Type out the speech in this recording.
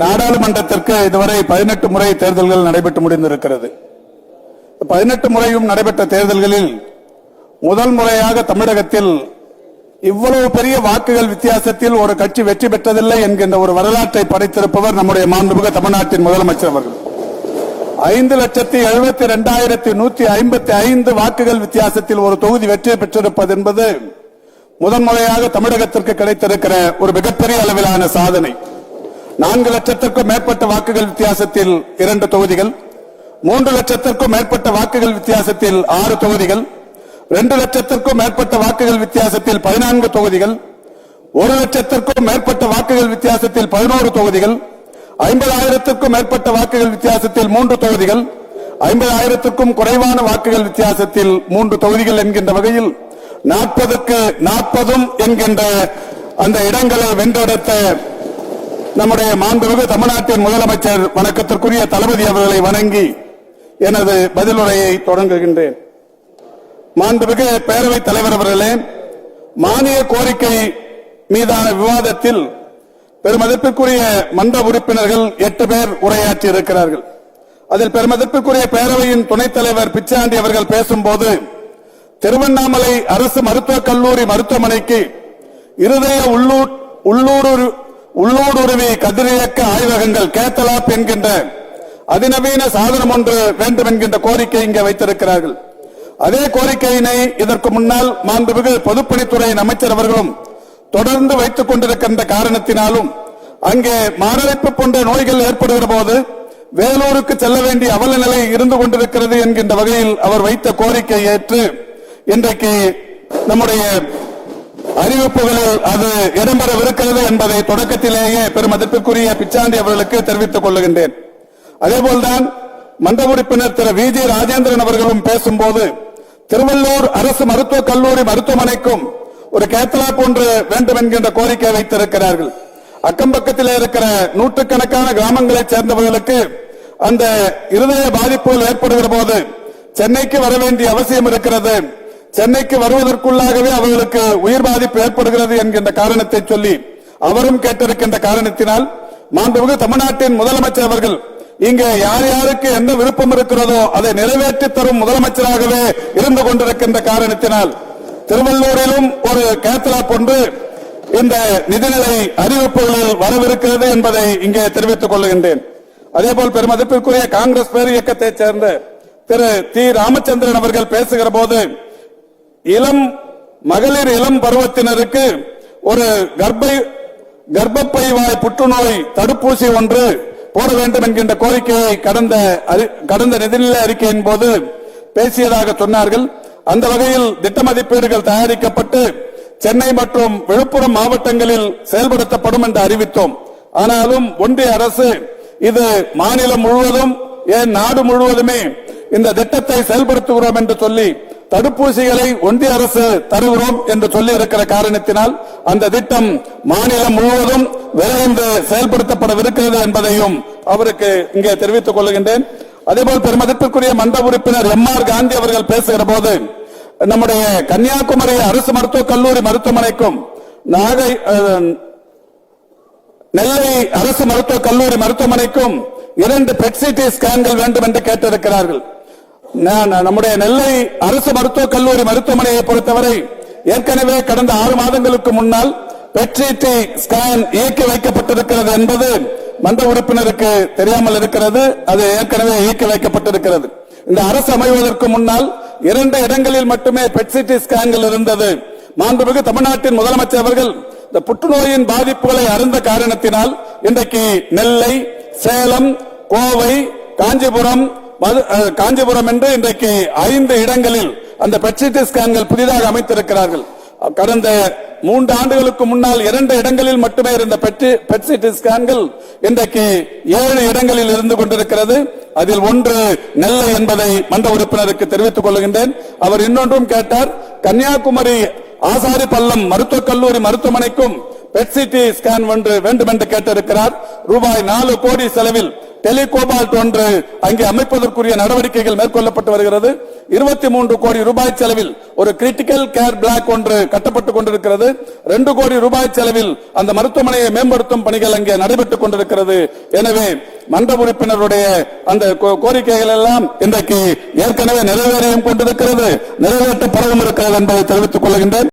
நாடாளுமன்றத்திற்கு இதுவரை பதினெட்டு முறை தேர்தல்கள் நடைபெற்று முடிந்திருக்கிறது. பதினெட்டு முறையும் நடைபெற்ற தேர்தல்களில் முதல் முறையாக தமிழகத்தில் இவ்வளவு பெரிய வாக்குகள் வித்தியாசத்தில் ஒரு கட்சி வெற்றி பெற்றதில்லை என்கின்ற ஒரு வரலாற்றை படைத்திருப்பவர் நம்முடைய மாண்புமிகு தமிழ்நாட்டின் முதலமைச்சர் அவர்கள். ஐந்து லட்சத்தி எழுபத்தி இரண்டாயிரத்தி நூத்தி ஐம்பத்தி ஐந்து வாக்குகள் வித்தியாசத்தில் ஒரு தொகுதி வெற்றி பெற்றிருப்பது என்பது முதன்முறையாக தமிழகத்திற்கு கிடைத்திருக்கிற ஒரு மிகப்பெரிய அளவிலான சாதனை. நான்கு லட்சத்திற்கும் மேற்பட்ட வாக்குகள் வித்தியாசத்தில் இரண்டு தொகுதிகள் மூன்று லட்சத்திற்கும் மேற்பட்ட வாக்குகள் வித்தியாசத்தில் ஆறு தொகுதிகள் இரண்டு லட்சத்திற்கும் மேற்பட்ட வாக்குகள் வித்தியாசத்தில் பதினான்கு தொகுதிகள் ஒரு லட்சத்திற்கும் மேற்பட்ட வாக்குகள் வித்தியாசத்தில் பதினோரு தொகுதிகள் ஐம்பதாயிரத்திற்கும் மேற்பட்ட வாக்குகள் வித்தியாசத்தில் மூன்று தொகுதிகள் ஐம்பதாயிரத்திற்கும் குறைவான வாக்குகள் வித்தியாசத்தில் மூன்று தொகுதிகள் என்கின்ற வகையில் நாற்பதுக்கு நாற்பதும் என்கின்ற அந்த இடங்களை வென்றெடுத்த நம்முடைய மாண்புமிகு தமிழ்நாட்டின் முதலமைச்சர் வணக்கத்திற்குரிய தளபதி அவர்களை வணங்கி எனது பதிலுரையை தொடங்குகின்றேன். மாண்புமிகு பேரவைத் தலைவர் அவர்களே மானிய கோரிக்கை மீதான விவாதத்தில் பெருமதிப்பிற்குரிய மன்ற உறுப்பினர்கள் எட்டு பேர் உரையாற்றி இருக்கிறார்கள். அதில் பெருமதிப்பிற்குரிய பேரவையின் துணைத் தலைவர் பிச்சாண்டி அவர்கள் பேசும்போது திருவண்ணாமலை அரசு மருத்துவக் கல்லூரி மருத்துவமனைக்கு இருதய உள்ளூர் உள்ளூர் உள்ளூடுருவி கதிரியக்க ஆய்வகங்கள் கேத்தலாப் என்கின்ற அதிநவீன சாதனம் ஒன்று வேண்டும் என்கின்ற கோரிக்கை இங்கே வைத்திருக்கிறார்கள். அதே கோரிக்கையினை இதற்கு முன்னால் மாண்புமிகு பொதுப்பணித்துறையின் அமைச்சர் அவர்களும் தொடர்ந்து வைத்துக் கொண்டிருக்கின்ற காரணத்தினாலும் அங்கே மாரடைப்பு போன்ற நோய்கள் ஏற்படுகிற போது வேலூருக்கு செல்ல வேண்டிய அவல நிலை இருந்து கொண்டிருக்கிறது என்கின்ற வகையில் அவர் வைத்த கோரிக்கை ஏற்று இன்றைக்கு நம்முடைய அறிவிப்புகளில் அது இடம்பெறவிருக்கிறது என்பதை தொடக்கத்திலேயே பெருமதிப்பிற்குரிய பிச்சாண்டி அவர்களுக்கு தெரிவித்துக் கொள்ளுகின்றேன். அதேபோல்தான் மன்ற உறுப்பினர் திரு வி. ஜி. ராஜேந்திரன் அவர்களும் பேசும்போது திருவள்ளூர் அரசு மருத்துவக் கல்லூரி மருத்துவமனைக்கும் ஒரு கேத்தலாக் ஒன்று வேண்டும் என்கின்ற கோரிக்கை வைத்திருக்கிறார்கள். அக்கம் பக்கத்தில் இருக்கிற நூற்றுக்கணக்கான கிராமங்களைச் சேர்ந்தவர்களுக்கு அந்த இருதய பாதிப்புகள் ஏற்படுகிற போது சென்னைக்கு வர வேண்டிய அவசியம் இருக்கிறது. சென்னைக்கு வருவதற்குள்ளாகவே அவர்களுக்கு உயிர் பாதிப்பு ஏற்படுகிறது என்கின்ற காரணத்தை சொல்லி அவரும் கேட்டிருக்கின்ற காரணத்தினால் மாண்புமிகு தமிழ்நாட்டின் முதலமைச்சர் அவர்கள் இங்கே யார் யாருக்கு எந்த விருப்பம் இருக்கிறதோ அதை நிறைவேற்றி தரும் முதலமைச்சராகவே இருந்து கொண்டிருக்கின்ற காரணத்தினால் திருவள்ளூரிலும் ஒரு கேத்தலாப் ஒன்று இந்த நிதிநிலை அறிவிப்புகளில் வரவிருக்கிறது என்பதை இங்கே தெரிவித்துக் கொள்கின்றேன். அதேபோல் பெருமதிப்பிற்குரிய காங்கிரஸ் பேர் இயக்கத்தைச் சேர்ந்த திரு தி ராமச்சந்திரன் அவர்கள் பேசுகிற போது இளம் மகளிர் இளம் பருவத்தினருக்கு ஒரு கர்ப்பை கர்ப்பப்பை வாய் புற்றுநோய் தடுப்பூசி ஒன்று போட வேண்டும் என்கின்ற கோரிக்கையை கடந்த கடந்த நிதிநிலை அறிக்கையின் போது பேசியதாக சொன்னார்கள். அந்த வகையில் திட்ட மதிப்பீடுகள் தயாரிக்கப்பட்டு சென்னை மற்றும் விழுப்புரம் மாவட்டங்களில் செயல்படுத்தப்படும் என்று அறிவித்தோம். ஆனாலும் ஒன்றிய அரசு இது மாநிலம் முழுவதும் ஏன் நாடு முழுவதுமே இந்த திட்டத்தை செயல்படுத்துகிறோம் என்று சொல்லி தடுப்பூசிகளை ஒன்றிய அரசு தருகிறோம் என்று சொல்லி இருக்கிற காரணத்தினால் அந்த திட்டம் மாநிலம் முழுவதும் விரைந்து செயல்படுத்தப்படவிருக்கிறது என்பதையும் அவருக்கு இங்கே தெரிவித்துக் கொள்கின்றேன். அதேபோல் பெருமதிப்பிற்குரிய மன்ற உறுப்பினர் எம் ஆர் காந்தி அவர்கள் பேசுகிற போது நம்முடைய கன்னியாகுமரி அரசு மருத்துவக் கல்லூரி மருத்துவமனைக்கும் நாகை அஹ், நெல்லை அரசு மருத்துவக் கல்லூரி மருத்துவமனைக்கும் இரண்டு பெட்சிடி ஸ்கேன்கள் வேண்டும் என்று கேட்டிருக்கிறார்கள். நம்முடைய நெல்லை அரசு மருத்துவக் கல்லூரி மருத்துவமனையை பொறுத்தவரை ஏற்கனவே கடந்த ஆறு மாதங்களுக்கு முன்னால் பெட்ரிடி ஸ்கேன் இயக்கி வைக்கப்பட்டிருக்கிறது என்பது மன்ற உறுப்பினருக்கு தெரியாமல் இருக்கிறது. அது ஏற்கனவே இயக்கி வைக்கப்பட்டிருக்கிறது. இந்த அரசு அமைவதற்கு முன்னால் இரண்டு இடங்களில் மட்டுமே பெட்சிடி ஸ்கேன்கள் இருந்தது. மாண்புமிகு தமிழ்நாட்டின் முதலமைச்சர் அவர்கள் இந்த புற்றுநோயின் பாதிப்புகளை அறிந்த காரணத்தினால் இன்றைக்கு நெல்லை சேலம் கோவை காஞ்சிபுரம் காஞ்சிபுரம் என்று இன்றைக்கு ஐந்து இடங்களில் அந்த பெட்சிட்டி ஸ்கேன்கள் புதிதாக அமைத்திருக்கிறார்கள். கடந்த மூன்று ஆண்டுகளுக்கு முன்னால் இரண்டு இடங்களில் மட்டுமே இருந்த பெட்சிட்டி ஸ்கேன்கள் இன்றைக்கு ஏழு இடங்களில் இருந்து கொண்டிருக்கிறது. அதில் ஒன்று நெல்லை என்பதை மன்ற உறுப்பினருக்கு தெரிவித்துக் கொள்கின்றேன். அவர் இன்னொன்றும் கேட்டார் கன்னியாகுமரி ஆசாரி பள்ளம் மருத்துவக் கல்லூரி மருத்துவமனைக்கும் பெட்சிடி ஸ்கேன் ஒன்று வேண்டும் என்று கேட்டிருக்கிறார். ரூபாய் நாலு கோடி செலவில் டெலிகோபால்ட் ஒன்று அங்கே அமைப்பதற்குரிய நடவடிக்கைகள் மேற்கொள்ளப்பட்டு வருகிறது. இருபத்தி மூன்று கோடி ரூபாய் செலவில் ஒரு கிரிட்டிக்கல் கேர் பிளாக் ஒன்று கட்டப்பட்டுக் கொண்டிருக்கிறது. ரெண்டு கோடி ரூபாய் செலவில் அந்த மருத்துவமனையை மேம்படுத்தும் பணிகள் அங்கே நடைபெற்றுக் கொண்டிருக்கிறது. எனவே மன்ற உறுப்பினருடைய அந்த கோ- கோரிக்கைகள் எல்லாம் இன்றைக்கு ஏற்கனவே நிறைவேறியும் கொண்டிருக்கிறது. நிறைவேற்றப்படவும் இருக்கிறது என்பதை தெரிவித்துக் கொள்கின்றேன்.